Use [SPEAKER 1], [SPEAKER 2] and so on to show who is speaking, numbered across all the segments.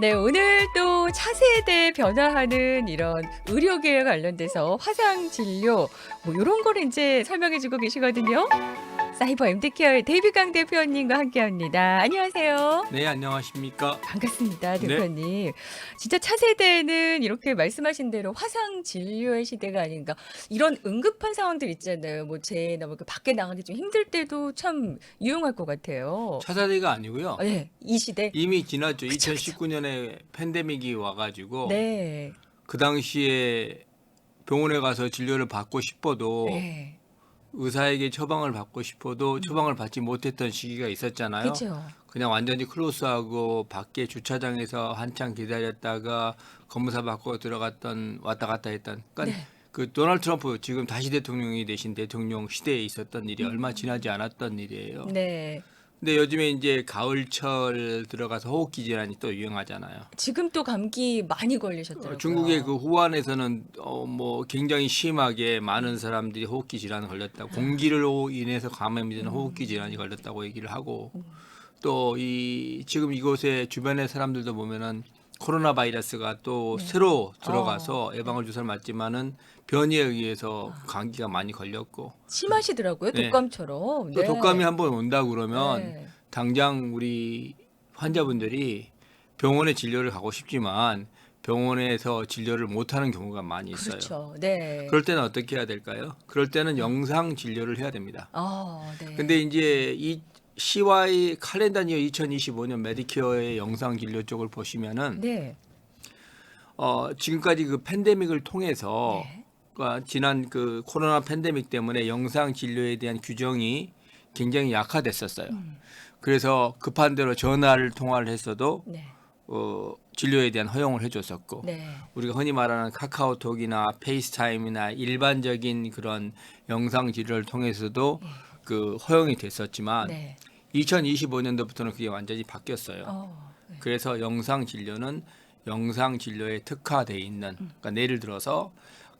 [SPEAKER 1] 네, 오늘 또 차세대 변화하는 이런 의료계에 관련돼서 화상 진료 뭐 이런 거를 이제 설명해 주고 계시거든요. 사이버 MD케어의 데이비강 대표님과 함께 합니다. 안녕하세요.
[SPEAKER 2] 네, 안녕하십니까.
[SPEAKER 1] 반갑습니다,
[SPEAKER 2] 네.
[SPEAKER 1] 대표님. 진짜 차세대는 이렇게 말씀하신 대로 화상 진료의 시대가 아닌가. 이런 응급한 상황들 있잖아요. 뭐 재나 뭐 밖에 나가기 좀 힘들 때도 참 유용할 것 같아요.
[SPEAKER 2] 차사대가 아니고요.
[SPEAKER 1] 네, 이 시대.
[SPEAKER 2] 이미 지났죠.
[SPEAKER 1] 그쵸,
[SPEAKER 2] 2019년에 팬데믹이 와가지고
[SPEAKER 1] 네.
[SPEAKER 2] 그 당시에 병원에 가서 진료를 받고 싶어도
[SPEAKER 1] 네.
[SPEAKER 2] 의사에게 처방을 받고 싶어도 처방을 받지 못했던 시기가 있었잖아요.
[SPEAKER 1] 그렇죠.
[SPEAKER 2] 그냥 완전히 클로스하고 밖에 주차장에서 한참 기다렸다가 검사 받고 들어갔던 왔다 갔다 했던. 그러니까
[SPEAKER 1] 네.
[SPEAKER 2] 그 도널드 트럼프 지금 다시 대통령이 되신 대통령 시대에 있었던 일이 얼마 지나지 않았던 일이에요.
[SPEAKER 1] 음. 네.
[SPEAKER 2] 근데 요즘에 이제 가을철 들어가서 호흡기 질환이 또 유행하잖아요.
[SPEAKER 1] 지금 또 감기 많이 걸리셨더라고요.
[SPEAKER 2] 어, 중국의 그 후안에서는 어, 뭐 굉장히 심하게 많은 사람들이 호흡기 질환 걸렸다고 공기로 인해서 감염이 되는 호흡기 질환이 걸렸다고 얘기를 하고 또 이 지금 이곳에 주변의 사람들도 보면은 코로나 바이러스가 또
[SPEAKER 1] 네.
[SPEAKER 2] 새로 들어가서
[SPEAKER 1] 어.
[SPEAKER 2] 예방을 주사를 맞지만은 변이에 의해서 감기가 많이 걸렸고
[SPEAKER 1] 심하시더라고요.
[SPEAKER 2] 네.
[SPEAKER 1] 독감처럼.
[SPEAKER 2] 또
[SPEAKER 1] 네.
[SPEAKER 2] 독감이 한번 온다 그러면
[SPEAKER 1] 네.
[SPEAKER 2] 당장 우리 환자분들이 병원에 진료를 가고 싶지만 병원에서 진료를 못하는 경우가 많이 있어요.
[SPEAKER 1] 그렇죠. 네.
[SPEAKER 2] 그럴 때는 어떻게 해야 될까요? 그럴 때는 영상 진료를 해야 됩니다.
[SPEAKER 1] 아, 네.
[SPEAKER 2] 근데 이제 이 CY 칼렌더니어 2025년 메디케어의 영상 진료 쪽을 보시면은
[SPEAKER 1] 네.
[SPEAKER 2] 어, 지금까지 그 팬데믹을 통해서
[SPEAKER 1] 네.
[SPEAKER 2] 그러니까 지난 그 코로나 팬데믹 때문에 영상 진료에 대한 규정이 굉장히 약화됐었어요.
[SPEAKER 1] 음.
[SPEAKER 2] 그래서 급한 대로 전화를 통화를 했어도
[SPEAKER 1] 네.
[SPEAKER 2] 어, 진료에 대한 허용을 해줬었고
[SPEAKER 1] 네.
[SPEAKER 2] 우리가 흔히 말하는 카카오톡이나 페이스타임이나 일반적인 그런 영상 진료를 통해서도 그 허용이 됐었지만
[SPEAKER 1] 네.
[SPEAKER 2] 2025년도부터는 그게 완전히 바뀌었어요.
[SPEAKER 1] 어. 네.
[SPEAKER 2] 그래서 영상 진료는 영상 진료에 특화돼 있는 그러니까 예를 들어서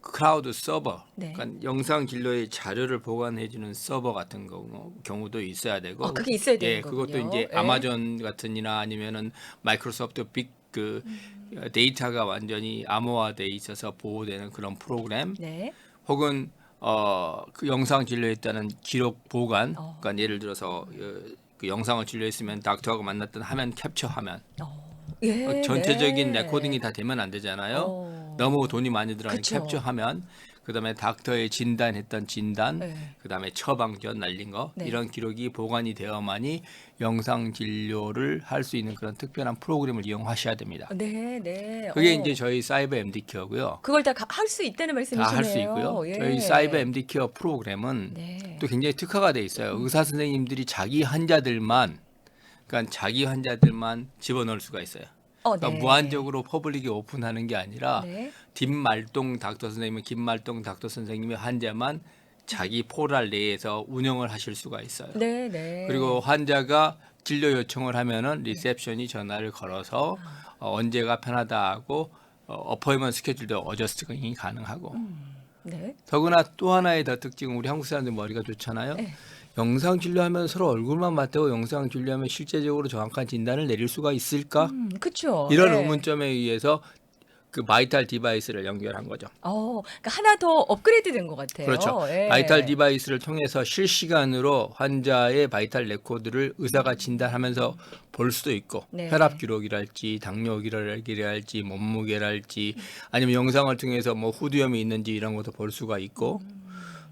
[SPEAKER 2] 클라우드 서버
[SPEAKER 1] 네.
[SPEAKER 2] 그러니까 영상 진료의 자료를 보관해 주는 서버 같은 경우, 경우도 있어야 되고
[SPEAKER 1] 아, 그게 있어야 되는
[SPEAKER 2] 예,
[SPEAKER 1] 거군요.
[SPEAKER 2] 그것도 이제
[SPEAKER 1] 예.
[SPEAKER 2] 아마존 같은이나 아니면은 마이크로소프트 빅그
[SPEAKER 1] 음.
[SPEAKER 2] 데이터가 완전히 암호화돼 있어서 보호되는 그런 프로그램
[SPEAKER 1] 네.
[SPEAKER 2] 혹은 어, 그 영상 진료했다는 기록 보관
[SPEAKER 1] 어.
[SPEAKER 2] 그러니까 예를 들어서 어, 그 영상을 진료했으면 닥터하고 만났던 화면 캡처 화면
[SPEAKER 1] 어. 예.
[SPEAKER 2] 그 전체적인
[SPEAKER 1] 네.
[SPEAKER 2] 레코딩이 다 되면 안 되잖아요.
[SPEAKER 1] 어.
[SPEAKER 2] 너무 돈이 많이 들어가는
[SPEAKER 1] 그쵸.
[SPEAKER 2] 캡처 화면 그다음에 닥터의 진단했던 진단
[SPEAKER 1] 네.
[SPEAKER 2] 그다음에 처방전 날린 거
[SPEAKER 1] 네.
[SPEAKER 2] 이런 기록이 보관이 되어만이 영상 진료를 할 수 있는 그런 특별한 프로그램을 이용하셔야 됩니다.
[SPEAKER 1] 네, 네.
[SPEAKER 2] 그게
[SPEAKER 1] 어.
[SPEAKER 2] 이제 저희 사이버 MD 케어고요.
[SPEAKER 1] 그걸 다 할 수 있다는 말씀이시네요.
[SPEAKER 2] 다 할 수 있고요.
[SPEAKER 1] 예.
[SPEAKER 2] 저희 사이버 MD 케어 프로그램은
[SPEAKER 1] 네.
[SPEAKER 2] 또 굉장히 특화가 돼 있어요. 의사 선생님들이 자기 환자들만 그러니까 자기 환자들만 집어넣을 수가 있어요.
[SPEAKER 1] 어,
[SPEAKER 2] 그러니까
[SPEAKER 1] 네.
[SPEAKER 2] 무한적으로 퍼블릭에 오픈하는 게 아니라
[SPEAKER 1] 네.
[SPEAKER 2] 뒷말동 닥터 선생님은 김말동 닥터 선생님의 환자만 자기 포랄 내에서 운영을 하실 수가 있어요.
[SPEAKER 1] 네, 네.
[SPEAKER 2] 그리고 환자가 진료 요청을 하면은 리셉션이 전화를 걸어서 어, 언제가 편하다 하고 어, 어퍼이먼트 스케줄도 어저스팅이 가능하고
[SPEAKER 1] 네.
[SPEAKER 2] 더구나 또 하나의 더 특징은 우리 한국 사람들 머리가 좋잖아요.
[SPEAKER 1] 네.
[SPEAKER 2] 영상 진료하면 서로 얼굴만 맞대고 영상 진료하면 실제적으로 정확한 진단을 내릴 수가 있을까?
[SPEAKER 1] 음, 그렇죠.
[SPEAKER 2] 이런
[SPEAKER 1] 네.
[SPEAKER 2] 의문점에 의해서 그 바이탈 디바이스를 연결한 거죠.
[SPEAKER 1] 어, 그러니까 하나 더 업그레이드 된 것 같아요.
[SPEAKER 2] 그렇죠.
[SPEAKER 1] 예.
[SPEAKER 2] 바이탈 디바이스를 통해서 실시간으로 환자의 바이탈 레코드를 의사가 진단하면서 볼 수도 있고
[SPEAKER 1] 네.
[SPEAKER 2] 혈압 기록이랄지 당뇨 기록이랄지 몸무게랄지 아니면 영상을 통해서 뭐 후두염이 있는지 이런 것도 볼 수가 있고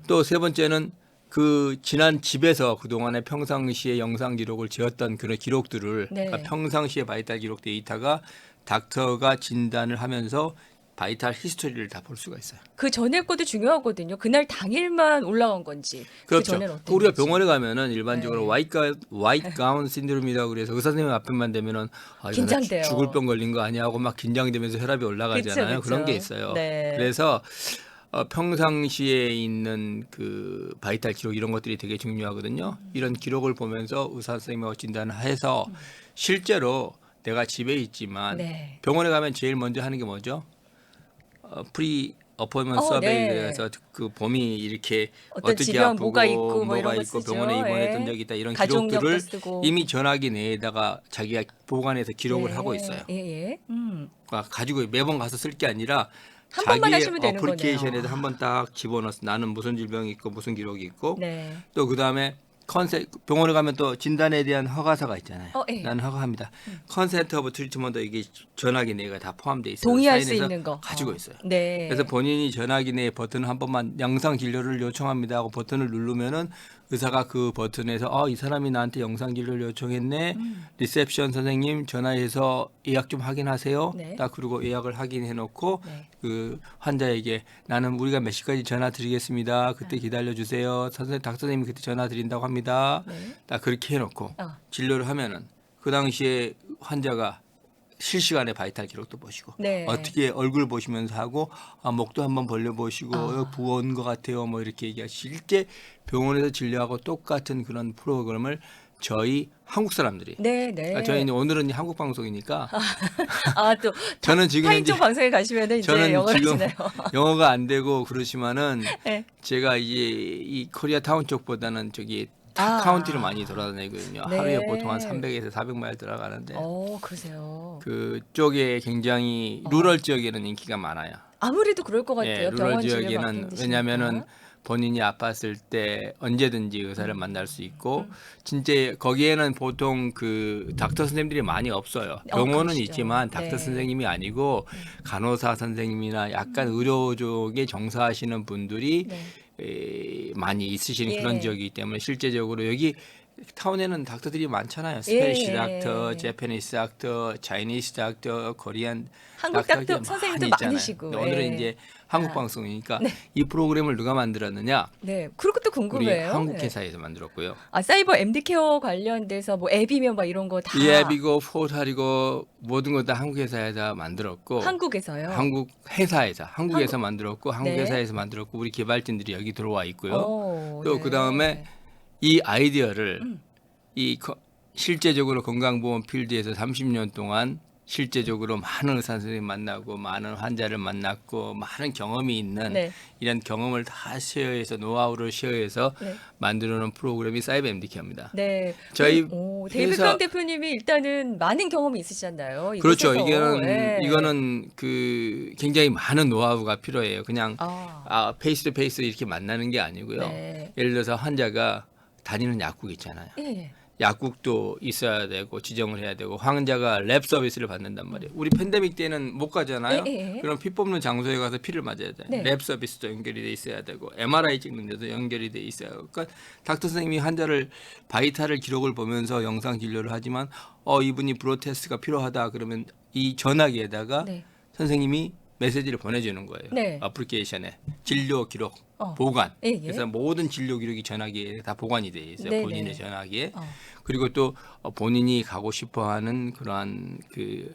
[SPEAKER 2] 또 세 번째는 그 지난 집에서 그동안에 평상시에 영상 기록을 지었던 그런 기록들을
[SPEAKER 1] 네.
[SPEAKER 2] 그러니까 평상시에 바이탈 기록 데이터가 닥터가 진단을 하면서 바이탈 히스토리를 다 볼 수가 있어요.
[SPEAKER 1] 그 전에 것도 중요하거든요. 그날 당일만 올라간 건지. 그
[SPEAKER 2] 그렇죠.
[SPEAKER 1] 어땠는지.
[SPEAKER 2] 우리가 병원에 가면은 일반적으로
[SPEAKER 1] 네.
[SPEAKER 2] 와이트, 가, 와이트 가운 신드롬이라고 그래서 의사 선생님 앞에만 되면은 아,
[SPEAKER 1] 긴장돼요.
[SPEAKER 2] 죽- 죽을 병 걸린 거 아니야 하고 막 긴장되면서 혈압이 올라가잖아요.
[SPEAKER 1] 그쵸, 그쵸.
[SPEAKER 2] 그런 게 있어요.
[SPEAKER 1] 네.
[SPEAKER 2] 그래서 어, 평상시에 있는 그 바이탈 기록 이런 것들이 되게 중요하거든요. 이런 기록을 보면서 의사 선생님하고 진단을 해서 실제로 내가 집에 있지만
[SPEAKER 1] 네.
[SPEAKER 2] 병원에 가면 제일 먼저 하는 게 뭐죠? 어, 프리 어포인먼트
[SPEAKER 1] 어,
[SPEAKER 2] 서베이에
[SPEAKER 1] 네.
[SPEAKER 2] 그 봄이 이렇게
[SPEAKER 1] 어떤
[SPEAKER 2] 어떻게
[SPEAKER 1] 질병
[SPEAKER 2] 아프고
[SPEAKER 1] 뭐가 있고 뭐
[SPEAKER 2] 뭐가 있고. 병원에 입원했던
[SPEAKER 1] 예.
[SPEAKER 2] 적이 있다 이런 기록들을
[SPEAKER 1] 쓰고.
[SPEAKER 2] 이미 전화기 내에다가 자기가 보관해서 기록을
[SPEAKER 1] 네.
[SPEAKER 2] 하고 있어요.
[SPEAKER 1] 예, 예. 음.
[SPEAKER 2] 그러니까 가지고 매번 가서 쓸 게 아니라
[SPEAKER 1] 한 번만 하시면 되는 거네요.
[SPEAKER 2] 한번 딱 집어넣어서 나는 무슨 질병이 있고 무슨 기록이 있고
[SPEAKER 1] 네.
[SPEAKER 2] 또 그다음에 컨셉 병원에 가면 또 진단에 대한 허가서가 있잖아요.
[SPEAKER 1] 어, 예.
[SPEAKER 2] 나는 허가합니다. 컨센트 오브 트리트먼트 이게 전화기 내가 다 포함돼 있어요.
[SPEAKER 1] 동의할 수
[SPEAKER 2] 사인해서
[SPEAKER 1] 있는 거
[SPEAKER 2] 가지고
[SPEAKER 1] 어.
[SPEAKER 2] 있어요.
[SPEAKER 1] 네.
[SPEAKER 2] 그래서 본인이 전화기 내에 버튼을 한 번만 영상 진료를 요청합니다 하고 버튼을 누르면은 의사가 그 버튼에서 어, 이 사람이 나한테 영상 진료를 요청했네.
[SPEAKER 1] 음.
[SPEAKER 2] 리셉션 선생님 전화해서 예약 좀 확인하세요.
[SPEAKER 1] 네.
[SPEAKER 2] 딱 그리고 예약을 확인해 놓고
[SPEAKER 1] 네.
[SPEAKER 2] 그 환자에게 나는 우리가 몇 시까지 전화 드리겠습니다.
[SPEAKER 1] 네.
[SPEAKER 2] 그때 기다려 주세요. 선생님 닥 선생님이 그때 전화 드린다고 합니다.
[SPEAKER 1] 네.
[SPEAKER 2] 딱 그렇게 해 놓고
[SPEAKER 1] 어.
[SPEAKER 2] 진료를 하면은 그 당시에 환자가 실시간에 바이탈 기록도 보시고
[SPEAKER 1] 네.
[SPEAKER 2] 어떻게 얼굴 보시면서 하고 아, 목도 한번 벌려 보시고
[SPEAKER 1] 아.
[SPEAKER 2] 부은 것 같아요 뭐 이렇게 얘기하 실제 병원에서 진료하고 똑같은 그런 프로그램을 저희 한국 사람들이
[SPEAKER 1] 네, 네.
[SPEAKER 2] 아, 저희는 오늘은 한국 방송이니까
[SPEAKER 1] 아, 또
[SPEAKER 2] 저는 지금
[SPEAKER 1] 타인
[SPEAKER 2] 이제
[SPEAKER 1] 쪽 방송에 가시면은 이제
[SPEAKER 2] 저는
[SPEAKER 1] 영어를
[SPEAKER 2] 지금
[SPEAKER 1] 하시나요?
[SPEAKER 2] 영어가 안 되고 그러시면은
[SPEAKER 1] 네.
[SPEAKER 2] 제가 이제 이 코리아 타운 쪽보다는 저기
[SPEAKER 1] 아.
[SPEAKER 2] 카운티를 많이 돌아다니거든요.
[SPEAKER 1] 네.
[SPEAKER 2] 하루에 보통 한 300에서 400마일 들어가는데
[SPEAKER 1] 어, 그러세요.
[SPEAKER 2] 그쪽에 굉장히 루럴 지역에는 인기가 많아요.
[SPEAKER 1] 아무래도 그럴 것 같아요.
[SPEAKER 2] 예, 루럴
[SPEAKER 1] 병원 진료 받기
[SPEAKER 2] 지역에는
[SPEAKER 1] 힘드시니까.
[SPEAKER 2] 왜냐하면은 본인이 아팠을 때 언제든지 의사를 만날 수 있고
[SPEAKER 1] 음.
[SPEAKER 2] 진짜 거기에는 보통 그 닥터 선생님들이 많이 없어요.
[SPEAKER 1] 어,
[SPEAKER 2] 병원은
[SPEAKER 1] 그러시죠.
[SPEAKER 2] 있지만 닥터
[SPEAKER 1] 네.
[SPEAKER 2] 선생님이 아니고 간호사 선생님이나 약간 의료 쪽에 정사하시는 분들이
[SPEAKER 1] 네.
[SPEAKER 2] 에, 많이 있으신
[SPEAKER 1] 예.
[SPEAKER 2] 그런 지역이기 때문에 실제적으로 여기 타운에는 닥터들이 많잖아요. 스페니시
[SPEAKER 1] 예.
[SPEAKER 2] 닥터, 제페니스 닥터, 차이니스 닥터, 코리안
[SPEAKER 1] 한국
[SPEAKER 2] 닥터들이
[SPEAKER 1] 닥터 선생님도
[SPEAKER 2] 많이.
[SPEAKER 1] 많으시고.
[SPEAKER 2] 오늘은
[SPEAKER 1] 예.
[SPEAKER 2] 이제 한국
[SPEAKER 1] 아.
[SPEAKER 2] 방송이니까
[SPEAKER 1] 네.
[SPEAKER 2] 이 프로그램을 누가 만들었느냐?
[SPEAKER 1] 네. 것도
[SPEAKER 2] 우리
[SPEAKER 1] 궁금해요.
[SPEAKER 2] 한국
[SPEAKER 1] 네.
[SPEAKER 2] 회사에서 만들었고요.
[SPEAKER 1] 아, 사이버 MD 케어 관련돼서 뭐 앱이면 막 이런 거 다
[SPEAKER 2] 이 앱이고 포탈이고 모든 거 다 한국 회사에서 만들었고
[SPEAKER 1] 한국에서요.
[SPEAKER 2] 한국 회사에서 한국에서 만들었고 한국
[SPEAKER 1] 네.
[SPEAKER 2] 회사에서 만들었고 우리 개발진들이 여기 들어와 있고요.
[SPEAKER 1] 어,
[SPEAKER 2] 또
[SPEAKER 1] 네.
[SPEAKER 2] 그 다음에 이 아이디어를
[SPEAKER 1] 음.
[SPEAKER 2] 이 거- 실제적으로 건강보험 필드에서 30년 동안 실제적으로 많은 의사 선생님 만나고 많은 환자를 만났고 많은 경험이 있는
[SPEAKER 1] 네.
[SPEAKER 2] 이런 경험을 다 쉐어해서 노하우를 쉐어해서
[SPEAKER 1] 네.
[SPEAKER 2] 만들어놓은 프로그램이 사이버 MD케어입니다.
[SPEAKER 1] 네.
[SPEAKER 2] 저희
[SPEAKER 1] 오, 데이비드 대표님이 일단은 많은 경험이 있으시잖아요.
[SPEAKER 2] 그렇죠. 이거는
[SPEAKER 1] 네.
[SPEAKER 2] 이거는 그 굉장히 많은 노하우가 필요해요. 그냥
[SPEAKER 1] 아,
[SPEAKER 2] 아 페이스 투 페이스 이렇게 만나는 게 아니고요.
[SPEAKER 1] 네.
[SPEAKER 2] 예를 들어서 환자가 다니는 약국 있잖아요.
[SPEAKER 1] 예, 예.
[SPEAKER 2] 약국도 있어야 되고 지정을 해야 되고 환자가 랩 서비스를 받는단 말이에요. 우리 팬데믹 때는 못 가잖아요.
[SPEAKER 1] 예, 예, 예.
[SPEAKER 2] 그럼 피 뽑는 장소에 가서 피를 맞아야 돼.
[SPEAKER 1] 네.
[SPEAKER 2] 랩 서비스도 연결이 돼 있어야 되고 MRI 찍는 데도 연결이 돼 있어요. 그러니까 닥터 선생님이 환자를 바이탈을 기록을 보면서 영상 진료를 하지만 어 이분이 브로 테스트가 필요하다 그러면 이 전화기에다가
[SPEAKER 1] 네.
[SPEAKER 2] 선생님이 메시지를 보내주는 거예요.
[SPEAKER 1] 네.
[SPEAKER 2] 어플리케이션에 진료 기록
[SPEAKER 1] 어.
[SPEAKER 2] 보관.
[SPEAKER 1] 예, 예.
[SPEAKER 2] 그래서 모든 진료 기록이 전화기에 다 보관이 돼 있어요.
[SPEAKER 1] 네,
[SPEAKER 2] 본인의
[SPEAKER 1] 네.
[SPEAKER 2] 전화기에.
[SPEAKER 1] 어.
[SPEAKER 2] 그리고 또 어, 본인이 가고 싶어하는 그러한 그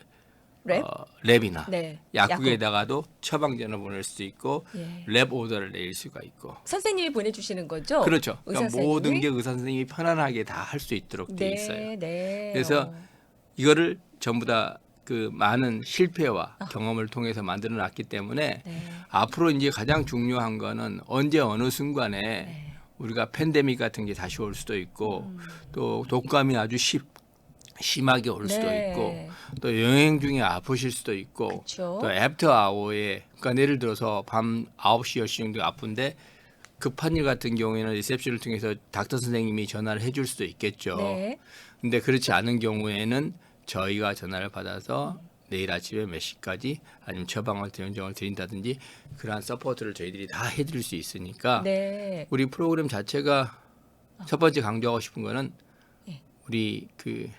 [SPEAKER 1] 랩?
[SPEAKER 2] 어, 랩이나
[SPEAKER 1] 네.
[SPEAKER 2] 약국에다가도 처방전을 보낼 수도 있고
[SPEAKER 1] 예.
[SPEAKER 2] 랩 오더를 내릴 수가 있고.
[SPEAKER 1] 선생님이 보내주시는 거죠?
[SPEAKER 2] 그렇죠. 그러니까 모든
[SPEAKER 1] 선생님이?
[SPEAKER 2] 게 의사 선생님이 편안하게 다 할 수 있도록 돼
[SPEAKER 1] 네,
[SPEAKER 2] 있어요.
[SPEAKER 1] 네.
[SPEAKER 2] 그래서
[SPEAKER 1] 어.
[SPEAKER 2] 이거를 전부 다 그 많은 실패와
[SPEAKER 1] 아.
[SPEAKER 2] 경험을 통해서 만들어 놨기 때문에
[SPEAKER 1] 네.
[SPEAKER 2] 앞으로 이제 가장 중요한 거는 언제 어느 순간에
[SPEAKER 1] 네.
[SPEAKER 2] 우리가 팬데믹 같은 게 다시 올 수도 있고
[SPEAKER 1] 음.
[SPEAKER 2] 또 독감이 아주 심, 심하게 올 수도
[SPEAKER 1] 네.
[SPEAKER 2] 있고 또 여행 중에 아프실 수도 있고
[SPEAKER 1] 그쵸.
[SPEAKER 2] 또 애프터 아워에 그러니까 예를 들어서 밤 9시 10시 정도 아픈데 급한 일 같은 경우에는 리셉션을 통해서 닥터 선생님이 전화를 해줄 수도 있겠죠.
[SPEAKER 1] 네.
[SPEAKER 2] 근데 그렇지 않은 경우에는 저희가 전화를 받아서 내일 아침에 몇 시까지 아니면 처방을 대응정을 드린다든지 그러한 서포트를 저희들이 다 해드릴 수 있으니까
[SPEAKER 1] 네.
[SPEAKER 2] 우리 프로그램 자체가 첫 번째 강조하고 싶은 거는
[SPEAKER 1] 예.
[SPEAKER 2] 우리 그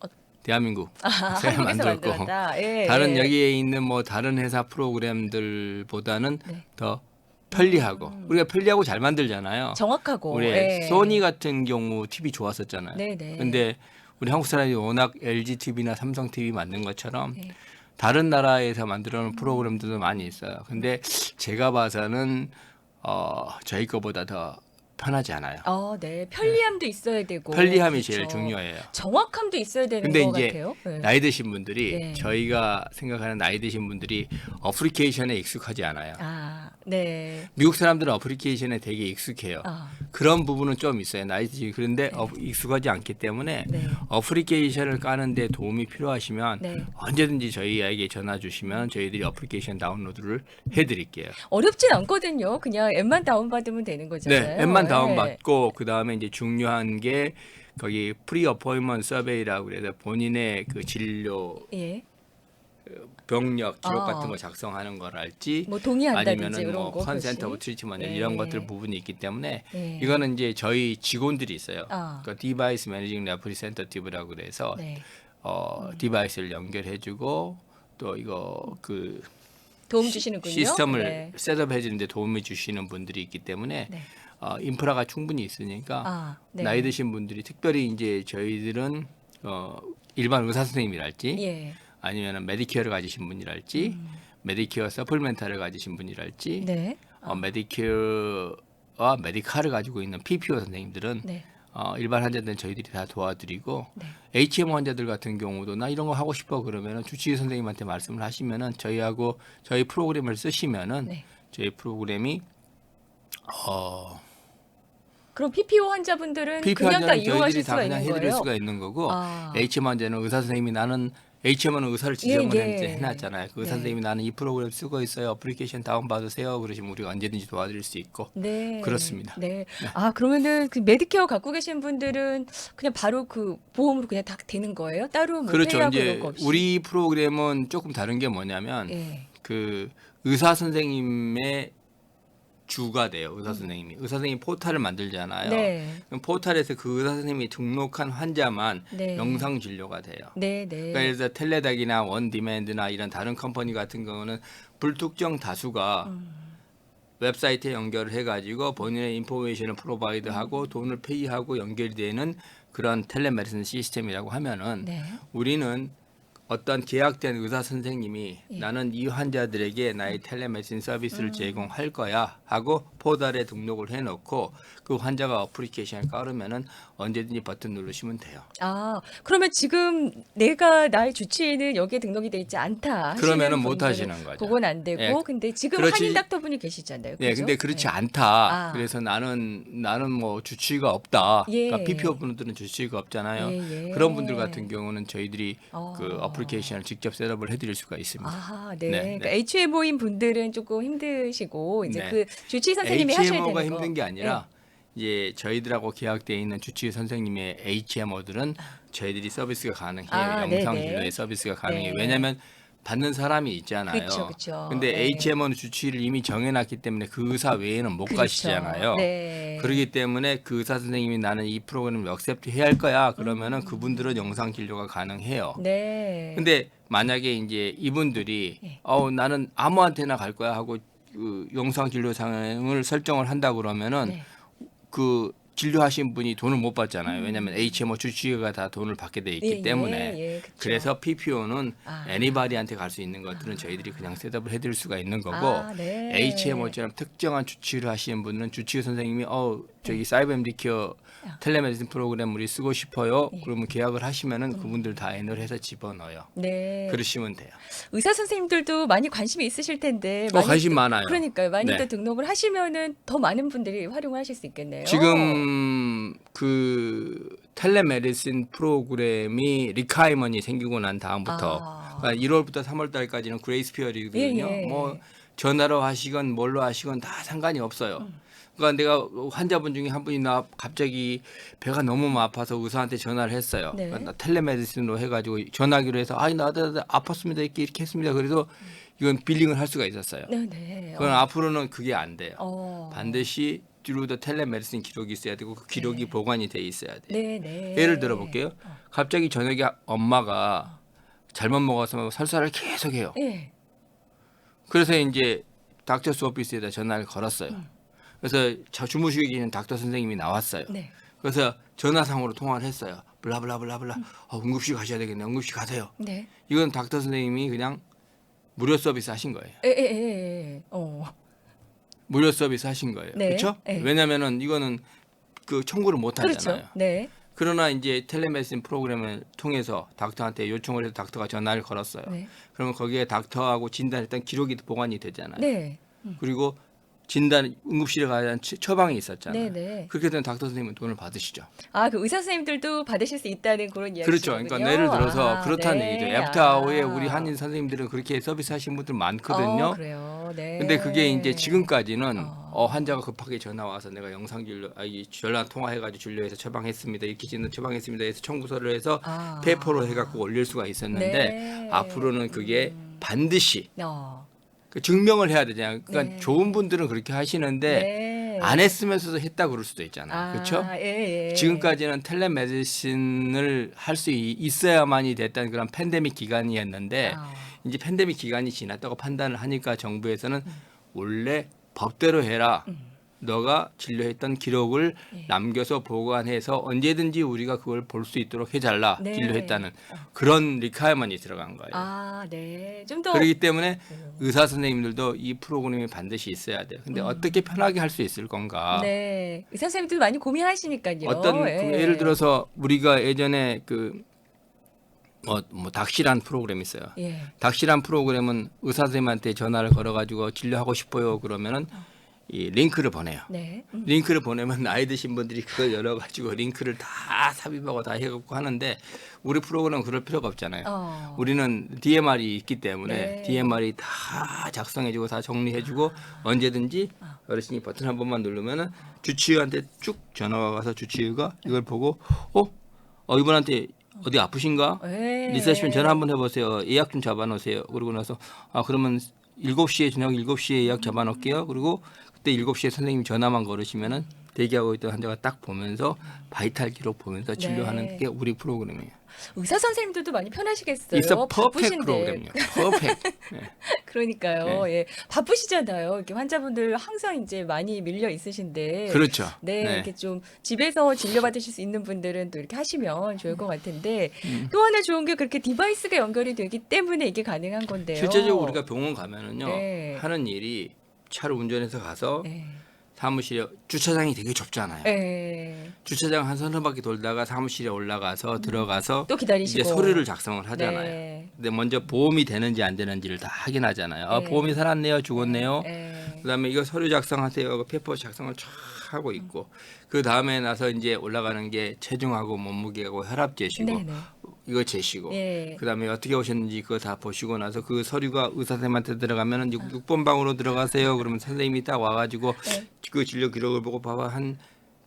[SPEAKER 1] 어.
[SPEAKER 2] 대한민국
[SPEAKER 1] 아,
[SPEAKER 2] 제가
[SPEAKER 1] 한국에서
[SPEAKER 2] 만들었고
[SPEAKER 1] 만들었다. 예,
[SPEAKER 2] 다른
[SPEAKER 1] 예.
[SPEAKER 2] 여기에 있는 뭐 다른 회사 프로그램들보다는
[SPEAKER 1] 네.
[SPEAKER 2] 더 편리하고 우리가 편리하고 잘 만들잖아요.
[SPEAKER 1] 정확하고.
[SPEAKER 2] 우리
[SPEAKER 1] 예.
[SPEAKER 2] 소니 같은 경우 TV 좋았었잖아요.
[SPEAKER 1] 네네.
[SPEAKER 2] 근데 우리 한국 사람이 워낙 LG TV나 삼성 TV 만든 것처럼
[SPEAKER 1] 네.
[SPEAKER 2] 다른 나라에서 만들어 놓은 프로그램들도 많이 있어요. 근데 제가 봐서는 어 저희 거보다 더 편하지 않아요.
[SPEAKER 1] 아, 네. 편리함도 있어야 되고.
[SPEAKER 2] 편리함이 제일
[SPEAKER 1] 그렇죠.
[SPEAKER 2] 중요해요.
[SPEAKER 1] 정확함도 있어야 되는
[SPEAKER 2] 근데
[SPEAKER 1] 것
[SPEAKER 2] 이제
[SPEAKER 1] 같아요. 네.
[SPEAKER 2] 나이 드신 분들이
[SPEAKER 1] 네.
[SPEAKER 2] 저희가 생각하는 나이 드신 분들이 어플리케이션에 익숙하지 않아요.
[SPEAKER 1] 아, 네.
[SPEAKER 2] 미국 사람들은 어플리케이션에 되게 익숙해요.
[SPEAKER 1] 아,
[SPEAKER 2] 그런 부분은 좀 있어요. 나이 드시 그런데 어, 익숙하지 않기 때문에
[SPEAKER 1] 네.
[SPEAKER 2] 어플리케이션을 까는데 도움이 필요하시면
[SPEAKER 1] 네.
[SPEAKER 2] 언제든지 저희에게 전화 주시면 저희들이 어플리케이션 다운로드를 해드릴게요.
[SPEAKER 1] 어렵진 않거든요. 그냥 앱만 다운받으면 되는 거잖아요.
[SPEAKER 2] 네, 앱만
[SPEAKER 1] 네.
[SPEAKER 2] 다운받고 그 다음에 이제 중요한 게 거기 프리 어포인먼트 서베이라고 그래서 본인의 그 진료
[SPEAKER 1] 예.
[SPEAKER 2] 병력 기록
[SPEAKER 1] 아.
[SPEAKER 2] 같은 거 작성하는 거랄지
[SPEAKER 1] 뭐 동의한다든지
[SPEAKER 2] 아니면은
[SPEAKER 1] 이런
[SPEAKER 2] 뭐
[SPEAKER 1] 거.
[SPEAKER 2] 컨센트? 오브 트리트먼트
[SPEAKER 1] 네.
[SPEAKER 2] 이런 것들 부분이 있기 때문에
[SPEAKER 1] 네.
[SPEAKER 2] 이거는 이제 저희 직원들이 있어요.
[SPEAKER 1] 아.
[SPEAKER 2] 그 디바이스 매니징 레프리센터티브라고 그래서
[SPEAKER 1] 네.
[SPEAKER 2] 어, 디바이스를 연결해주고 또 이거 그
[SPEAKER 1] 도움 주시는군요.
[SPEAKER 2] 시스템을
[SPEAKER 1] 네.
[SPEAKER 2] 셋업해 주는데 도움을 주시는 분들이 있기 때문에
[SPEAKER 1] 네.
[SPEAKER 2] 어, 인프라가 충분히 있으니까
[SPEAKER 1] 아, 네.
[SPEAKER 2] 나이 드신 분들이 특별히 이제 저희들은 어, 일반 의사 선생님이랄지
[SPEAKER 1] 예.
[SPEAKER 2] 아니면 메디케어를 가지신 분이랄지 메디케어 서플멘탈을 가지신 분이랄지
[SPEAKER 1] 음. 네.
[SPEAKER 2] 어, 메디케어와 메디칼을 가지고 있는 PPO 선생님들은
[SPEAKER 1] 네.
[SPEAKER 2] 어, 일반 환자들은 저희들이 다 도와드리고
[SPEAKER 1] 네.
[SPEAKER 2] HM 환자들 같은 경우도 나 이런 거 하고 싶어 그러면은 주치의 선생님한테 말씀을 하시면은 저희하고 저희 프로그램을 쓰시면은
[SPEAKER 1] 네.
[SPEAKER 2] 저희 프로그램이 어
[SPEAKER 1] 그럼 PPO 환자분들은
[SPEAKER 2] PP
[SPEAKER 1] 그냥 다
[SPEAKER 2] 환자는
[SPEAKER 1] 이용하실 수가
[SPEAKER 2] 그냥
[SPEAKER 1] 있는
[SPEAKER 2] 해드릴
[SPEAKER 1] 거예요?
[SPEAKER 2] 수가 있는 거고
[SPEAKER 1] 아.
[SPEAKER 2] HM 환자는 의사 선생님이 나는 HM은 의사를 지정을
[SPEAKER 1] 예,
[SPEAKER 2] 해-
[SPEAKER 1] 예.
[SPEAKER 2] 해놨잖아요. 그 의사
[SPEAKER 1] 네.
[SPEAKER 2] 선생님이 나는 이 프로그램 쓰고 있어요. 어플리케이션 다운 받으세요. 그러시면 우리가 언제든지 도와드릴 수 있고
[SPEAKER 1] 네.
[SPEAKER 2] 그렇습니다.
[SPEAKER 1] 네. 아, 그러면은 그 메디케어 갖고 계신 분들은 그냥 바로 그 보험으로 그냥 다 되는 거예요? 따로 뭐
[SPEAKER 2] 그렇죠. 이제. 우리 프로그램은 조금 다른 게 뭐냐면
[SPEAKER 1] 예.
[SPEAKER 2] 그 의사 선생님의 주가 돼요. 의사 선생님이 의사 선생님 포탈을 만들잖아요.
[SPEAKER 1] 네.
[SPEAKER 2] 그럼 포탈에서 그 의사 선생님이 등록한 환자만
[SPEAKER 1] 네.
[SPEAKER 2] 영상 진료가 돼요.
[SPEAKER 1] 네, 네.
[SPEAKER 2] 그러니까 예를 들어 텔레닥이나 원디맨드나 이런 다른 컴퍼니 같은 경우는 불특정 다수가
[SPEAKER 1] 음.
[SPEAKER 2] 웹사이트에 연결을 해가지고 본인의 인포메이션을 프로바이드하고
[SPEAKER 1] 음.
[SPEAKER 2] 돈을 페이하고 연결이 되는 그런 텔레메디슨 시스템이라고 하면은
[SPEAKER 1] 네.
[SPEAKER 2] 우리는 어떤 계약된 의사 선생님이
[SPEAKER 1] 예.
[SPEAKER 2] 나는 이 환자들에게 나의 텔레메디슨 서비스를
[SPEAKER 1] 음.
[SPEAKER 2] 제공할 거야 하고 포털에 등록을 해놓고 그 환자가 어플리케이션을 깔으면은 언제든지 버튼 누르시면 돼요.
[SPEAKER 1] 아, 그러면 지금 내가 나의 주치의는 여기에 등록이 돼 있지 않다.
[SPEAKER 2] 그러면은 못 하시는 거죠.
[SPEAKER 1] 그건 안 되고
[SPEAKER 2] 예.
[SPEAKER 1] 근데 지금
[SPEAKER 2] 그렇지.
[SPEAKER 1] 한인 닥터분이 계시잖아요.
[SPEAKER 2] 네,
[SPEAKER 1] 그죠?
[SPEAKER 2] 근데 그렇지
[SPEAKER 1] 네.
[SPEAKER 2] 않다.
[SPEAKER 1] 아.
[SPEAKER 2] 그래서 나는 나는 뭐 주치의가 없다.
[SPEAKER 1] 예.
[SPEAKER 2] 그러니까 PPO 분들은 주치의가 없잖아요.
[SPEAKER 1] 예, 예.
[SPEAKER 2] 그런 분들 같은 경우는 저희들이
[SPEAKER 1] 어.
[SPEAKER 2] 그 어플리케이션을 직접 셋업을 해드릴 수가 있습니다.
[SPEAKER 1] 아, 네.
[SPEAKER 2] 네,
[SPEAKER 1] 그러니까
[SPEAKER 2] 네.
[SPEAKER 1] HMO인 분들은 조금 힘드시고 이제
[SPEAKER 2] 네.
[SPEAKER 1] 그 주치의 선생님이 하셔야 되는
[SPEAKER 2] HMO가
[SPEAKER 1] 거. 네.
[SPEAKER 2] 힘든 게 아니라 이제 저희들하고 계약되어 있는 주치의 선생님의 HMO들은 저희들이 서비스가 가능해요.
[SPEAKER 1] 아,
[SPEAKER 2] 영상
[SPEAKER 1] 네네.
[SPEAKER 2] 진료의 서비스가 가능해요.
[SPEAKER 1] 네.
[SPEAKER 2] 왜냐하면 받는 사람이 있잖아요.
[SPEAKER 1] 그쵸, 그쵸.
[SPEAKER 2] 근데
[SPEAKER 1] 네.
[SPEAKER 2] HMO는 주치의를 이미 정해놨기 때문에 그 의사 외에는 못
[SPEAKER 1] 그렇죠.
[SPEAKER 2] 가시잖아요.
[SPEAKER 1] 네.
[SPEAKER 2] 그렇기 때문에 그 의사 선생님이 나는 이 프로그램을 억셉트 해야 할 거야. 그러면은
[SPEAKER 1] 음.
[SPEAKER 2] 그분들은 영상 진료가 가능해요.
[SPEAKER 1] 네.
[SPEAKER 2] 근데 만약에 이제 이분들이
[SPEAKER 1] 네.
[SPEAKER 2] 어 나는 아무한테나 갈 거야 하고 그 영상 진료 상을 설정을 한다 그러면은
[SPEAKER 1] 네.
[SPEAKER 2] 그 진료하신 분이 돈을 못 받잖아요. 왜냐하면 HMO 주치의가 다 돈을 받게 돼 있기
[SPEAKER 1] 예,
[SPEAKER 2] 때문에.
[SPEAKER 1] 예, 예, 그쵸.
[SPEAKER 2] 그래서 PPO는
[SPEAKER 1] 아.
[SPEAKER 2] 애니바디한테 갈 수 있는 것들은 저희들이 그냥 셋업을 해드릴 수가 있는 거고
[SPEAKER 1] 아, 네.
[SPEAKER 2] HMO처럼 특정한 주치의를 하시는 분은 주치의 선생님이 어 저기 사이버 MD케어 텔레메디슨 프로그램 우리 쓰고 싶어요.
[SPEAKER 1] 예.
[SPEAKER 2] 그러면 계약을 하시면은 그분들 다 애널 해서 집어넣어요.
[SPEAKER 1] 네.
[SPEAKER 2] 그러시면 돼요.
[SPEAKER 1] 의사 선생님들도 많이 관심이 있으실 텐데.
[SPEAKER 2] 어, 관심 많아요.
[SPEAKER 1] 그러니까요. 많이 더
[SPEAKER 2] 네.
[SPEAKER 1] 등록을 하시면은 더 많은 분들이 활용하실 수 있겠네요.
[SPEAKER 2] 지금 그 텔레메디슨 프로그램이 리카이먼이 생기고 난 다음부터
[SPEAKER 1] 아.
[SPEAKER 2] 그러니까 1월부터 3월 달까지는 그레이스 피어리거든요.
[SPEAKER 1] 예, 예.
[SPEAKER 2] 뭐 전화로 하시건 뭘로 하시건 다 상관이 없어요.
[SPEAKER 1] 음.
[SPEAKER 2] 그러니까 내가 환자분 중에 한 분이 나 갑자기 배가 너무 아파서 의사한테 전화를 했어요.
[SPEAKER 1] 네.
[SPEAKER 2] 그러니까 나 텔레메디슨으로 해가지고 전화기로 해서 아이 나, 나, 나 아팠습니다 이렇게 이렇게 했습니다. 그래서 이건 빌링을 할 수가 있었어요.
[SPEAKER 1] 네, 네.
[SPEAKER 2] 그건 앞으로는 그게 안 돼요.
[SPEAKER 1] 어.
[SPEAKER 2] 반드시 뒤 로도 텔레메디슨 기록이 있어야 되고 그 기록이
[SPEAKER 1] 네.
[SPEAKER 2] 보관이 돼 있어야 돼요.
[SPEAKER 1] 네, 네.
[SPEAKER 2] 예를 들어 볼게요. 갑자기 저녁에 엄마가 잘못 먹어서 설사를 계속 해요.
[SPEAKER 1] 예.
[SPEAKER 2] 그래서 이제 닥터스 오피스에다 전화를 걸었어요. 그래서 저 주무시고 계신 닥터 선생님이 나왔어요.
[SPEAKER 1] 네.
[SPEAKER 2] 그래서 전화상으로 통화를 했어요. 블라블라블라블라. 어, 응급실 가셔야 되겠네. 응급실 가세요.
[SPEAKER 1] 네.
[SPEAKER 2] 이건 닥터 선생님이 그냥 무료 서비스 하신 거예요.
[SPEAKER 1] 에, 에, 에, 에. 어.
[SPEAKER 2] 무료 서비스 하신 거예요.
[SPEAKER 1] 네.
[SPEAKER 2] 그렇죠?
[SPEAKER 1] 네.
[SPEAKER 2] 왜냐면은 이거는 그 청구를 못 하잖아요.
[SPEAKER 1] 그렇죠. 네.
[SPEAKER 2] 그러나 이제 텔레메신 프로그램을 통해서 닥터한테 요청을 해서 닥터가 전화를 걸었어요.
[SPEAKER 1] 네.
[SPEAKER 2] 그러면 거기에 닥터하고 진단했던 기록이 보관이 되잖아요.
[SPEAKER 1] 네.
[SPEAKER 2] 그리고 진단 응급실에 가야 하는 처- 처방이 있었잖아요.
[SPEAKER 1] 네, 네.
[SPEAKER 2] 그렇게 되면 닥터 선생님은 돈을 받으시죠.
[SPEAKER 1] 아, 그 의사 선생님들도 받으실 수 있다는 그런 이야기죠.
[SPEAKER 2] 그렇죠. 그러니까 예를 들어서
[SPEAKER 1] 아,
[SPEAKER 2] 그렇다는
[SPEAKER 1] 네.
[SPEAKER 2] 얘기죠. 애프터아워에
[SPEAKER 1] 아.
[SPEAKER 2] 우리 한인 선생님들은 그렇게 서비스 하시는 분들 많거든요.
[SPEAKER 1] 어, 그래요. 네.
[SPEAKER 2] 근데 그게 이제 지금까지는
[SPEAKER 1] 어.
[SPEAKER 2] 어, 환자가 급하게 전화 와서 내가 영상 진료, 아, 이 전화 통화해 가지고 진료해서 처방했습니다. 이렇게 진단 처방했습니다. 해서 청구서를 해서
[SPEAKER 1] 아.
[SPEAKER 2] 페이퍼로 해 갖고 올릴 수가 있었는데
[SPEAKER 1] 네.
[SPEAKER 2] 앞으로는 그게 반드시
[SPEAKER 1] 어.
[SPEAKER 2] 그 증명을 해야 되잖아요. 그러니까
[SPEAKER 1] 네.
[SPEAKER 2] 좋은 분들은 그렇게 하시는데
[SPEAKER 1] 네.
[SPEAKER 2] 안 했으면서도 했다 그럴 수도 있잖아요. 그렇죠?
[SPEAKER 1] 예, 예.
[SPEAKER 2] 지금까지는 텔레메디신을 할 수 있어야만이 됐던 그런 팬데믹 기간이었는데
[SPEAKER 1] 아.
[SPEAKER 2] 이제 팬데믹 기간이 지났다고 판단을 하니까 정부에서는 원래 법대로 해라. 너가 진료했던 기록을
[SPEAKER 1] 예.
[SPEAKER 2] 남겨서 보관해서 언제든지 우리가 그걸 볼 수 있도록 해달라.
[SPEAKER 1] 네.
[SPEAKER 2] 진료했다는 그런 리카이먼이 들어간 거예요.
[SPEAKER 1] 아, 네. 좀 더
[SPEAKER 2] 그렇기 때문에 의사 선생님들도 이 프로그램이 반드시 있어야 돼요. 근데 어떻게 편하게 할 수 있을 건가?
[SPEAKER 1] 음. 네. 의사 선생님도 많이 고민하시니까요.
[SPEAKER 2] 어떤 그
[SPEAKER 1] 예.
[SPEAKER 2] 예를 들어서 우리가 예전에 그 뭐, 뭐 닥실한 프로그램 있어요.
[SPEAKER 1] 예.
[SPEAKER 2] 닥실한 프로그램은 의사 선생님한테 전화를 걸어가지고 진료하고 싶어요. 그러면은 이 링크를 보내요.
[SPEAKER 1] 네. 음.
[SPEAKER 2] 링크를 보내면 나이 드신 분들이 그걸 열어가지고 링크를 다 삽입하고 다 해갖고 하는데 우리 프로그램은 그럴 필요가 없잖아요.
[SPEAKER 1] 어.
[SPEAKER 2] 우리는 DMR이 있기 때문에
[SPEAKER 1] 네.
[SPEAKER 2] DMR이 다 작성해주고 다 정리해주고 언제든지 어르신이 버튼 한 번만 누르면은 주치의한테 쭉 전화가 가서 주치의가 이걸 보고 어, 어 이분한테 어디 아프신가?
[SPEAKER 1] 예.
[SPEAKER 2] 리세션 전화 한번 해보세요. 예약 좀 잡아놓으세요. 그러고 나서 아 그러면 7시에 저녁 7시에 예약 잡아놓을게요. 그리고 그때 7시에 선생님 전화만 걸으시면은 대기하고 있던 환자가 딱 보면서 바이탈 기록 보면서 진료하는
[SPEAKER 1] 네.
[SPEAKER 2] 게 우리 프로그램이에요.
[SPEAKER 1] 의사 선생님들도 많이 편하시겠어요.
[SPEAKER 2] Perfect
[SPEAKER 1] 바쁘신데.
[SPEAKER 2] 프로그램이요. perfect. 네.
[SPEAKER 1] 그러니까요.
[SPEAKER 2] 네.
[SPEAKER 1] 예. 바쁘시잖아요. 이렇게 환자분들 항상 이제 많이 밀려 있으신데.
[SPEAKER 2] 그렇죠.
[SPEAKER 1] 네,
[SPEAKER 2] 네.
[SPEAKER 1] 이렇게 좀 집에서 진료 받으실 수 있는 분들은 또 이렇게 하시면 좋을 것 같은데
[SPEAKER 2] 음.
[SPEAKER 1] 또 하나 좋은 게 그렇게 디바이스가 연결이 되기 때문에 이게 가능한 건데요.
[SPEAKER 2] 실제적으로 우리가 병원 가면은요
[SPEAKER 1] 네.
[SPEAKER 2] 하는 일이 차를 운전해서 가서
[SPEAKER 1] 네.
[SPEAKER 2] 사무실에 주차장이 되게 좁잖아요.
[SPEAKER 1] 네.
[SPEAKER 2] 주차장 한 서너 바퀴 돌다가 사무실에 올라가서 들어가서
[SPEAKER 1] 또 기다리시고
[SPEAKER 2] 이제 서류를 작성을 하잖아요.
[SPEAKER 1] 네.
[SPEAKER 2] 근데 먼저 보험이 되는지 안 되는지를 다 확인하잖아요. 아,
[SPEAKER 1] 네.
[SPEAKER 2] 보험이 살았네요, 죽었네요.
[SPEAKER 1] 네.
[SPEAKER 2] 그다음에 이거 서류 작성하세요. 그 페이퍼 작성을 쫙 하고 있고 그 다음에 나서 이제 올라가는 게 체중하고 몸무게하고 혈압 재시고
[SPEAKER 1] 네, 네.
[SPEAKER 2] 이거 재시고
[SPEAKER 1] 예.
[SPEAKER 2] 그다음에 어떻게 오셨는지 그거 다 보시고 나서 그 서류가 의사 선생님한테 들어가면은 6, 번 방으로 들어가세요. 그러면 선생님이 딱 와가지고
[SPEAKER 1] 네.
[SPEAKER 2] 그 진료 기록을 보고 봐봐 한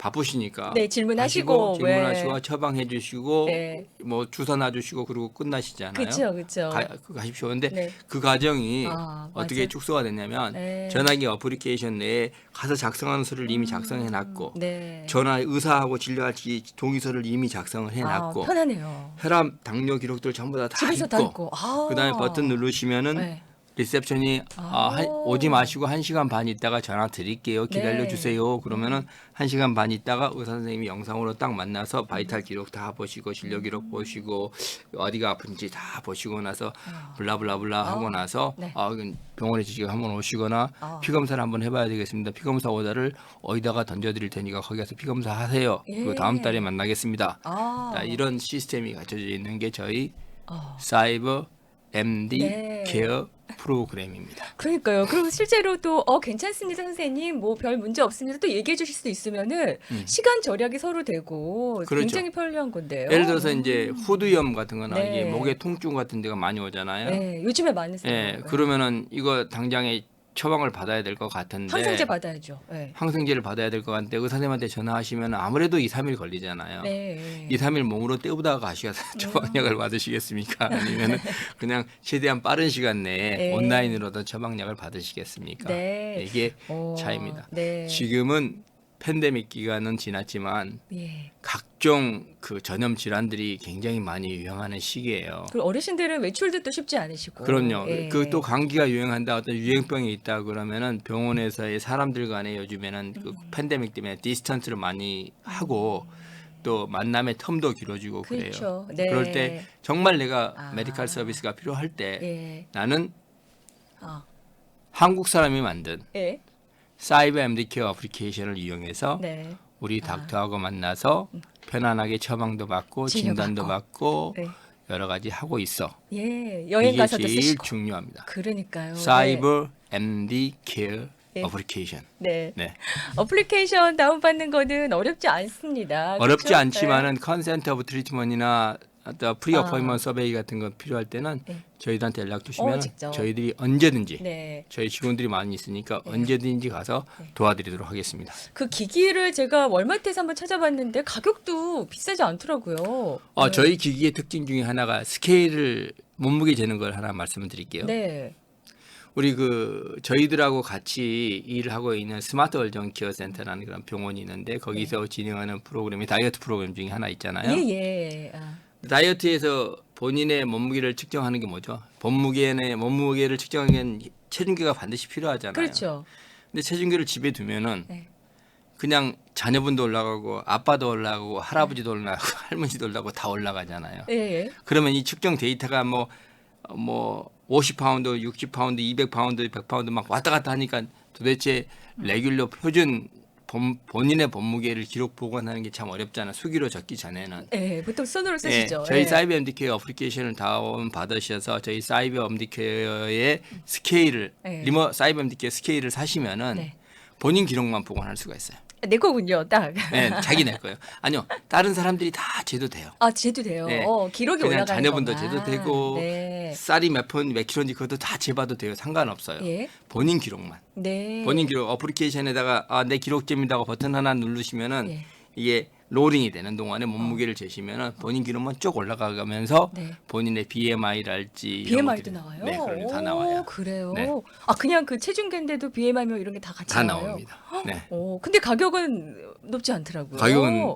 [SPEAKER 2] 바쁘시니까
[SPEAKER 1] 네, 질문하시고,
[SPEAKER 2] 하시고, 질문하시고
[SPEAKER 1] 네.
[SPEAKER 2] 처방해 주시고
[SPEAKER 1] 네.
[SPEAKER 2] 뭐 주사 놔 주시고 그리고 끝나시잖아요.
[SPEAKER 1] 그렇죠, 그렇죠.
[SPEAKER 2] 가, 그 가십시오. 근데
[SPEAKER 1] 네.
[SPEAKER 2] 그 과정이
[SPEAKER 1] 아,
[SPEAKER 2] 어떻게
[SPEAKER 1] 맞아요.
[SPEAKER 2] 축소가 됐냐면
[SPEAKER 1] 네.
[SPEAKER 2] 전화기 어플리케이션 내에 가서 작성하는 서류를 이미 작성해 놨고
[SPEAKER 1] 네.
[SPEAKER 2] 전화 의사하고 진료할 지- 동의서를 이미 작성을 해 놨고
[SPEAKER 1] 아, 편하네요.
[SPEAKER 2] 혈압 당뇨 기록들 전부 다다
[SPEAKER 1] 집에서 다
[SPEAKER 2] 있고
[SPEAKER 1] 있고. 아.
[SPEAKER 2] 그다음에 버튼 누르시면은
[SPEAKER 1] 네.
[SPEAKER 2] 리셉션이 아, 한-
[SPEAKER 1] 아.
[SPEAKER 2] 오지 마시고 한 시간 반 있다가 전화 드릴게요. 기다려
[SPEAKER 1] 네.
[SPEAKER 2] 주세요. 그러면은 한 시간 반 있다가 의사 선생님이 영상으로 딱 만나서 바이탈 기록 다 보시고 진료 기록 보시고 어디가 아픈지 다 보시고 나서 블라블라블라 하고 나서
[SPEAKER 1] 네.
[SPEAKER 2] 아 병원에 지금 한번 오시거나
[SPEAKER 1] 아.
[SPEAKER 2] 피 검사를 한번 해봐야 되겠습니다. 피 검사 오다를 어디다가 던져드릴 테니까 거기 가서 피 검사 하세요. 그리고
[SPEAKER 1] 예.
[SPEAKER 2] 다음 달에 만나겠습니다.
[SPEAKER 1] 아.
[SPEAKER 2] 자, 이런 시스템이 갖춰져 있는 게 저희
[SPEAKER 1] 어.
[SPEAKER 2] 사이버 MD
[SPEAKER 1] 네.
[SPEAKER 2] 케어 프로그램입니다.
[SPEAKER 1] 그러니까요. 그리고 실제로 또 어 괜찮습니다, 선생님. 뭐 별 문제 없습니다. 또 얘기해 주실 수 있으면은 시간 절약이 서로 되고
[SPEAKER 2] 음. 그렇죠.
[SPEAKER 1] 굉장히 편리한 건데요.
[SPEAKER 2] 예를 들어서 이제 후두염 같은 거나
[SPEAKER 1] 네.
[SPEAKER 2] 이게 목에 통증 같은 데가 많이 오잖아요.
[SPEAKER 1] 네, 요즘에 많으세요.
[SPEAKER 2] 예, 그러면은 이거 당장에 처방을 받아야 될 것 같은데
[SPEAKER 1] 항생제 받아야죠. 네.
[SPEAKER 2] 항생제를 받아야 될 것 같은데 의사 선생님한테 전화하시면 아무래도 2, 3일 걸리잖아요.
[SPEAKER 1] 네.
[SPEAKER 2] 2, 3일 몸으로 때우다가 가시가서 처방약을 받으시겠습니까? 아니면 최대한 최대한 빠른 시간 내에
[SPEAKER 1] 네.
[SPEAKER 2] 온라인으로도 처방약을 받으시겠습니까?
[SPEAKER 1] 네.
[SPEAKER 2] 이게
[SPEAKER 1] 어,
[SPEAKER 2] 차이입니다.
[SPEAKER 1] 네.
[SPEAKER 2] 지금은 팬데믹 기간은 지났지만
[SPEAKER 1] 예.
[SPEAKER 2] 각종 그 전염 질환들이 굉장히 많이 유행하는 시기예요.
[SPEAKER 1] 그리고 어르신들은 외출도 또 쉽지 않으시고.
[SPEAKER 2] 그럼요.
[SPEAKER 1] 예.
[SPEAKER 2] 그또 감기가 유행한다 어떤 유행병이 있다 그러면은 병원에서의 사람들 간에 요즘에는 그 팬데믹 때문에 디스턴스를 많이 하고 또 만남의 텀도 길어지고 그래요.
[SPEAKER 1] 그렇죠. 네.
[SPEAKER 2] 그럴 때 정말 내가
[SPEAKER 1] 아.
[SPEAKER 2] 메디컬 서비스가 필요할 때
[SPEAKER 1] 예.
[SPEAKER 2] 나는
[SPEAKER 1] 아.
[SPEAKER 2] 한국 사람이 만든
[SPEAKER 1] 예.
[SPEAKER 2] 사이버 MD 케어 어플리케이션을 이용해서
[SPEAKER 1] 네.
[SPEAKER 2] 우리 닥터하고 만나서 편안하게 처방도 받고 진단도
[SPEAKER 1] 치료받고.
[SPEAKER 2] 받고
[SPEAKER 1] 네.
[SPEAKER 2] 여러 가지 하고 있어.
[SPEAKER 1] 예. 여행
[SPEAKER 2] 이게
[SPEAKER 1] 가서도
[SPEAKER 2] 제일
[SPEAKER 1] 쓰시고.
[SPEAKER 2] 중요합니다.
[SPEAKER 1] 그러니까요.
[SPEAKER 2] 사이버 MD 케어
[SPEAKER 1] 네.
[SPEAKER 2] 어플리케이션.
[SPEAKER 1] 네.
[SPEAKER 2] 네.
[SPEAKER 1] 어플리케이션 다운받는 거는 어렵지 않습니다.
[SPEAKER 2] 어렵지
[SPEAKER 1] 그렇죠?
[SPEAKER 2] 않지만은 컨센트 오브 트리트먼이나 또 프리
[SPEAKER 1] 아.
[SPEAKER 2] 어포인먼트 서베이 같은 거 필요할 때는
[SPEAKER 1] 네.
[SPEAKER 2] 저희들한테 연락 주시면
[SPEAKER 1] 어, 직접.
[SPEAKER 2] 저희들이 언제든지
[SPEAKER 1] 네. 네.
[SPEAKER 2] 저희 직원들이 많이 있으니까 언제든지 가서 도와드리도록 하겠습니다.
[SPEAKER 1] 그 기기를 제가 월마트에서 한번 찾아봤는데 가격도 비싸지 않더라고요.
[SPEAKER 2] 어,
[SPEAKER 1] 네.
[SPEAKER 2] 저희 기기의 특징 중에 하나가 스케일을 몸무게 재는 걸 하나 말씀을 드릴게요.
[SPEAKER 1] 네.
[SPEAKER 2] 우리 그 저희들하고 같이 일을 하고 있는 스마트 얼정 케어 센터라는 그런 병원이 있는데 거기서 진행하는 프로그램이 다이어트 프로그램 중에 하나 있잖아요.
[SPEAKER 1] 예, 예. 아.
[SPEAKER 2] 다이어트에서 본인의 몸무게를 측정하는 게 뭐죠? 몸무게의 몸무게를 측정하기엔 체중계가 반드시 필요하잖아요.
[SPEAKER 1] 그렇죠.
[SPEAKER 2] 근데 체중계를 집에 두면은
[SPEAKER 1] 네.
[SPEAKER 2] 그냥 자녀분도 올라가고 아빠도 올라가고 할아버지도 올라가고 할머니도 올라가고 다 올라가잖아요.
[SPEAKER 1] 예, 예.
[SPEAKER 2] 그러면 이 측정 데이터가 뭐 뭐 50파운드, 60파운드, 200파운드, 100파운드 막 왔다 갔다 하니까 도대체 레귤러 표준 본, 본인의 몸무게를 기록 보관하는 게 참 어렵잖아. 수기로 적기 전에는.
[SPEAKER 1] 예, 보통 손으로
[SPEAKER 2] 예,
[SPEAKER 1] 쓰시죠.
[SPEAKER 2] 저희
[SPEAKER 1] 예.
[SPEAKER 2] 사이버 MD케어 어플리케이션을 다운 받으셔서 저희 사이버 MD케어의 스케일을
[SPEAKER 1] 네.
[SPEAKER 2] 리모 사이버 MD케어 스케일을 사시면은
[SPEAKER 1] 네.
[SPEAKER 2] 본인 기록만 보관할 수가 있어요.
[SPEAKER 1] 내 거군요, 딱.
[SPEAKER 2] 네, 자기 낼 거예요. 아니요, 다른 사람들이 다 재도 돼요.
[SPEAKER 1] 아, 재도 돼요.
[SPEAKER 2] 네.
[SPEAKER 1] 어, 기록이
[SPEAKER 2] 그냥
[SPEAKER 1] 올라가는
[SPEAKER 2] 자녀분도. 재도 되고
[SPEAKER 1] 네.
[SPEAKER 2] 쌀이 몇 푼, 몇 킬로인지 그것도 다 재봐도 돼요. 상관없어요.
[SPEAKER 1] 예.
[SPEAKER 2] 본인 기록만.
[SPEAKER 1] 네.
[SPEAKER 2] 본인 기록 어플리케이션에다가 아, 내 기록재입니다 하고 버튼 하나 누르시면은
[SPEAKER 1] 예.
[SPEAKER 2] 이게 로딩이 되는 동안에 몸무게를 재시면은 본인 기록만 쭉 올라가면서
[SPEAKER 1] 네.
[SPEAKER 2] 본인의 BMI랄지
[SPEAKER 1] BMI도 나와요.
[SPEAKER 2] 네, 그런 게다
[SPEAKER 1] 오,
[SPEAKER 2] 나와요.
[SPEAKER 1] 그래요.
[SPEAKER 2] 네.
[SPEAKER 1] 아, 그냥 그 체중계인데도 BMI며 이런 게 다 같이
[SPEAKER 2] 다
[SPEAKER 1] 나와요.
[SPEAKER 2] 나옵니다. 네.
[SPEAKER 1] 오, 근데 가격은 높지 않더라고요.
[SPEAKER 2] 가격은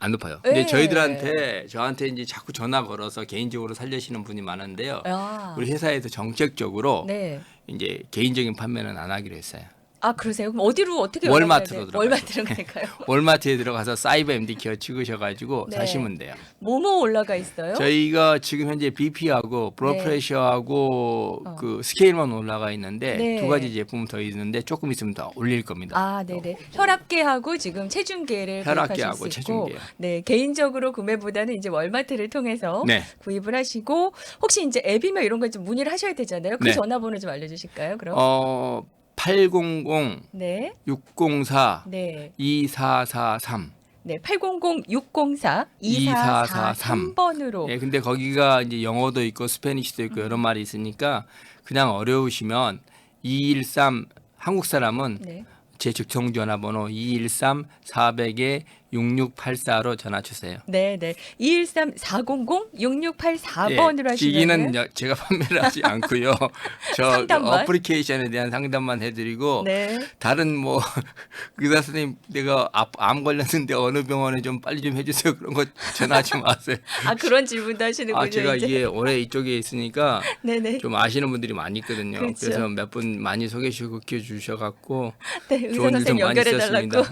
[SPEAKER 2] 안 높아요. 근데
[SPEAKER 1] 네.
[SPEAKER 2] 저희들한테 저한테 이제 자꾸 전화 걸어서 개인적으로 살려시는 분이 많은데요.
[SPEAKER 1] 아,
[SPEAKER 2] 우리 회사에서 정책적으로
[SPEAKER 1] 네.
[SPEAKER 2] 이제 개인적인 판매는 안 하기로 했어요.
[SPEAKER 1] 아, 그러세요? 그럼 어디로 어떻게
[SPEAKER 2] 월마트로? 들어가시죠.
[SPEAKER 1] 월마트로 갈까요?
[SPEAKER 2] 월마트에 들어가서 사이버 MD 케어 찍으셔가지고
[SPEAKER 1] 네.
[SPEAKER 2] 사시면 돼요.
[SPEAKER 1] 뭐뭐 올라가 있어요?
[SPEAKER 2] 저희가 지금 현재 BP하고 블러프레셔하고
[SPEAKER 1] 네. 어.
[SPEAKER 2] 그 스케일만 올라가 있는데
[SPEAKER 1] 네.
[SPEAKER 2] 두 가지 제품 더 있는데 조금 있으면 더 올릴 겁니다.
[SPEAKER 1] 아, 네네. 혈압계하고 지금 체중계를
[SPEAKER 2] 혈압계하고 체중계.
[SPEAKER 1] 네 개인적으로 구매보다는 이제 월마트를 통해서
[SPEAKER 2] 네.
[SPEAKER 1] 구입을 하시고 혹시 이제 앱이며 이런 걸좀 문의를 하셔야 되잖아요. 그
[SPEAKER 2] 네.
[SPEAKER 1] 전화번호 좀 알려주실까요? 그럼
[SPEAKER 2] 어 800
[SPEAKER 1] 네,
[SPEAKER 2] 604
[SPEAKER 1] 네,
[SPEAKER 2] 2443.
[SPEAKER 1] 네, 800-604-2443
[SPEAKER 2] 2443
[SPEAKER 1] 번으로.
[SPEAKER 2] 예, 근데 거기가 이제 영어도 있고 스페니쉬도 있고 여러 말이 있으니까 그냥 어려우시면 213 한국 사람은
[SPEAKER 1] 네.
[SPEAKER 2] 제 직통 전화번호 213 400에 6684로 전화 주세요.
[SPEAKER 1] 네, 네. 213-400-6684번으로
[SPEAKER 2] 예,
[SPEAKER 1] 하시면
[SPEAKER 2] 기기는 여- 제가 판매를 하지 않고요. 저
[SPEAKER 1] 상담만?
[SPEAKER 2] 어플리케이션에 대한 상담만 해드리고
[SPEAKER 1] 네.
[SPEAKER 2] 다른 뭐 의사 선생님 내가 암, 암 걸렸는데 어느 병원에 좀 빨리 좀 해주세요 그런 거 전화하지 마세요.
[SPEAKER 1] 아 그런 질문도 하시는군요.
[SPEAKER 2] 아 제가
[SPEAKER 1] 이제.
[SPEAKER 2] 이게 올해 이쪽에 있으니까
[SPEAKER 1] 네 네.
[SPEAKER 2] 좀 아시는 분들이 많이 있거든요.
[SPEAKER 1] 그렇죠.
[SPEAKER 2] 그래서 몇 분 많이 소개시켜 주셔갖고
[SPEAKER 1] 네, 의사
[SPEAKER 2] 좋은
[SPEAKER 1] 선생님
[SPEAKER 2] 많이
[SPEAKER 1] 연결해. 달라고.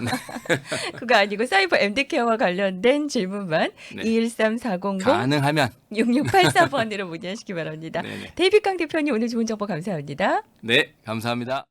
[SPEAKER 1] 그거 아니고 사이버 MD케어와 관련된 질문만
[SPEAKER 2] 네.
[SPEAKER 1] 213-400
[SPEAKER 2] 가능하면
[SPEAKER 1] 6684번으로 문의하시기 바랍니다.
[SPEAKER 2] 네네.
[SPEAKER 1] 데이비강 대표님 오늘 좋은 정보 감사합니다.
[SPEAKER 2] 네 감사합니다.